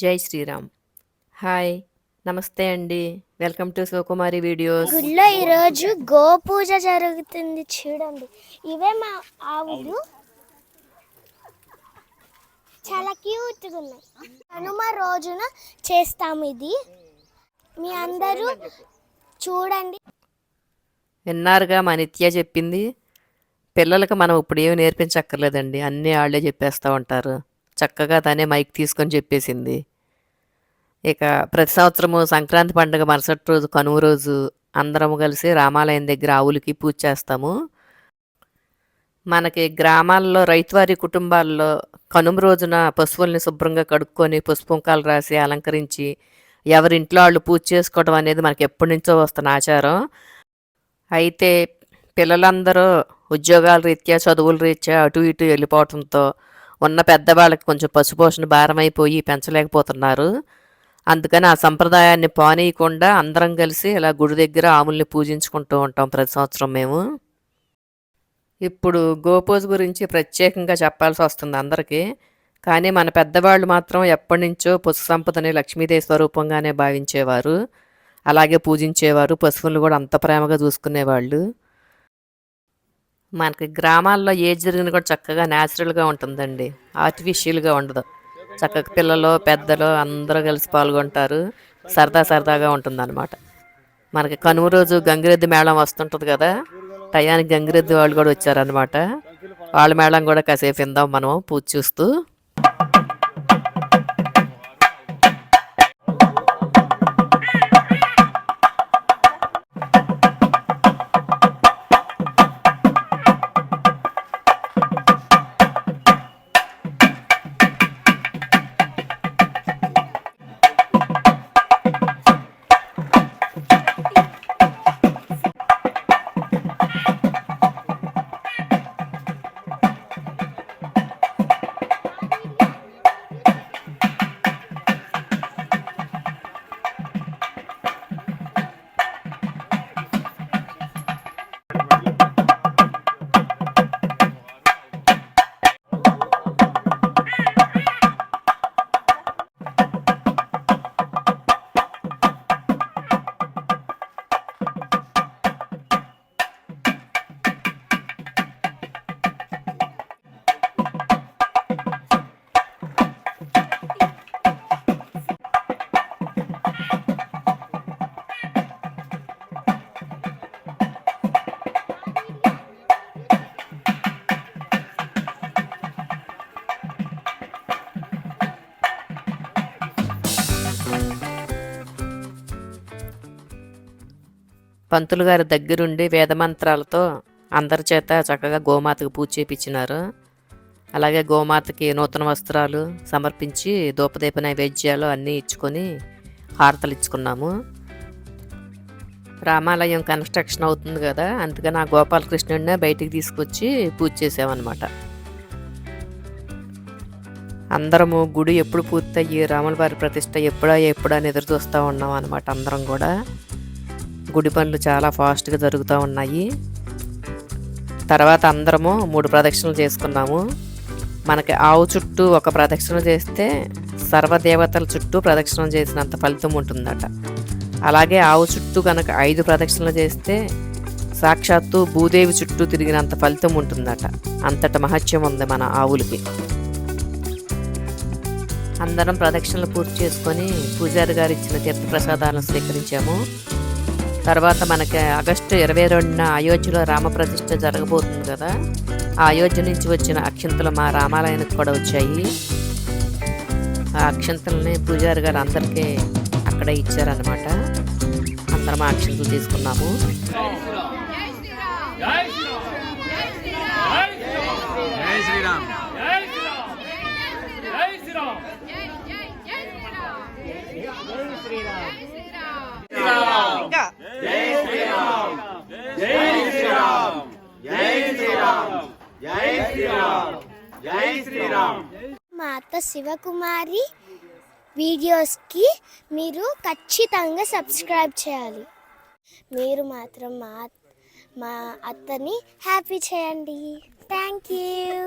జై శ్రీరామ్. హాయ్ నమస్తే అండి. Welcome to Shivakumari videos. గుడిలో ఈరోజు గో పూజ జరుగుతుంది చూడండి. ఇవే మా ఆవులు. చాలా క్యూట్గా ఉన్నాయి. హనుమ రోజున చేస్తాము ఇది. మీ అందరూ చూడండి. విన్నారుగా మా నిత్య చెప్పింది? పిల్లలకు మనం ఇప్పుడు ఏమి నేర్పించక్కర్లేదండి. అన్నీ వాళ్ళే చెప్పేస్తూ ఉంటారు. చక్కగా తనే మైక్ తీసుకొని చెప్పేసింది. ఇక ప్రతి సంవత్సరము సంక్రాంతి పండుగ మరుసటి రోజు కనుమ రోజు అందరము కలిసి రామాలయం దగ్గర ఆవులకి పూజ చేస్తాము. మనకి గ్రామాల్లో రైతువారి కుటుంబాల్లో కనుమ రోజున పశువుల్ని శుభ్రంగా కడుక్కొని పుష్పంకాలు రాసి అలంకరించి ఎవరింట్లో వాళ్ళు పూజ చేసుకోవడం అనేది మనకి ఎప్పటి నుంచో వస్తున్న ఆచారం. అయితే పిల్లలందరూ ఉద్యోగాల రీత్యా చదువుల రీత్యా అటు ఇటు వెళ్ళిపోవడంతో ఉన్న పెద్దవాళ్ళకి కొంచెం పశుపోషణ భారమైపోయి పెంచలేకపోతున్నారు. అందుకని ఆ సంప్రదాయాన్ని పానీయకుండా అందరం కలిసి ఇలా గుడి దగ్గర ఆముల్ని పూజించుకుంటూ ఉంటాం ప్రతి సంవత్సరం మేము. ఇప్పుడు గోపూజ గురించి ప్రత్యేకంగా చెప్పాల్సి వస్తుంది అందరికీ. కానీ మన పెద్దవాళ్ళు మాత్రం ఎప్పటి నుంచో పశు సంపదని లక్ష్మీదేవి స్వరూపంగానే భావించేవారు. అలాగే పూజించేవారు పశువులను కూడా అంత ప్రేమగా చూసుకునేవాళ్ళు. మనకి గ్రామాల్లో ఏది జరిగినా కూడా చక్కగా న్యాచురల్గా ఉంటుందండి. ఆర్టిఫిషియల్గా ఉండదు. చక్కగా పిల్లలు పెద్దలు అందరూ కలిసి పాల్గొంటారు. సరదా సరదాగా ఉంటుందన్నమాట. మనకి కనుమ రోజు గంగిరెద్దు మేళం వస్తుంటుంది కదా టయానికి గంగిరెద్దు వాళ్ళు కూడా వచ్చారనమాట వాళ్ళ మేళం కూడా కాసేపు విందాం మనం పూజ చూస్తూ. పంతులు గారి దగ్గరుండి వేదమంత్రాలతో అందరి చేత చక్కగా గోమాతకు పూజ చేపించినారు అలాగే గోమాతకి నూతన వస్త్రాలు సమర్పించి దూపదీప నైవేద్యాలు అన్నీ ఇచ్చుకొని హారతలు ఇచ్చుకున్నాము. రామాలయం కన్స్ట్రక్షన్ అవుతుంది కదా అందుకని ఆ గోపాలకృష్ణుడినే బయటికి తీసుకొచ్చి పూజ చేసామన్నమాట. అందరము గుడి ఎప్పుడు పూర్తయ్యి రాముల వారి ప్రతిష్ట ఎప్పుడా ఎప్పుడా అని ఎదురు చూస్తూ ఉన్నాం అనమాట అందరం కూడా. గుడి పనులు చాలా ఫాస్ట్గా జరుగుతూ ఉన్నాయి. తర్వాత అందరము మూడు ప్రదక్షిణలు చేసుకున్నాము. మనకి ఆవు చుట్టూ ఒక ప్రదక్షిణ చేస్తే సర్వదేవతల చుట్టూ ప్రదక్షిణ చేసినంత ఫలితం ఉంటుందట. అలాగే ఆవు చుట్టూ కనుక ఐదు ప్రదక్షిణలు చేస్తే సాక్షాత్తు భూదేవి చుట్టూ తిరిగినంత ఫలితం ఉంటుందట. అంతట మహత్యం ఉంది మన ఆవులకి. అందరం ప్రదక్షిణలు పూర్తి చేసుకొని పూజారి గారు ఇచ్చిన తీర్థప్రసాదాలను స్వీకరించాము. తర్వాత మనకి ఆగస్టు ఇరవై రెండున అయోధ్యలో రామప్రతిష్ఠ జరగబోతుంది కదా. ఆ అయోధ్య నుంచి వచ్చిన అక్షంతలు మా రామాలయానికి కూడా వచ్చాయి. ఆ అక్షంతలని పూజారి గారు అందరికీ అక్కడే ఇచ్చారనమాట అందరం ఆ అక్షంతలు తీసుకున్నాము. మా అత్త శివకుమారి వీడియోస్కి మీరు ఖచ్చితంగా సబ్స్క్రైబ్ చేయాలి. మీరు మాత్రం మా మా అత్తని హ్యాపీ చేయండి. Thank you.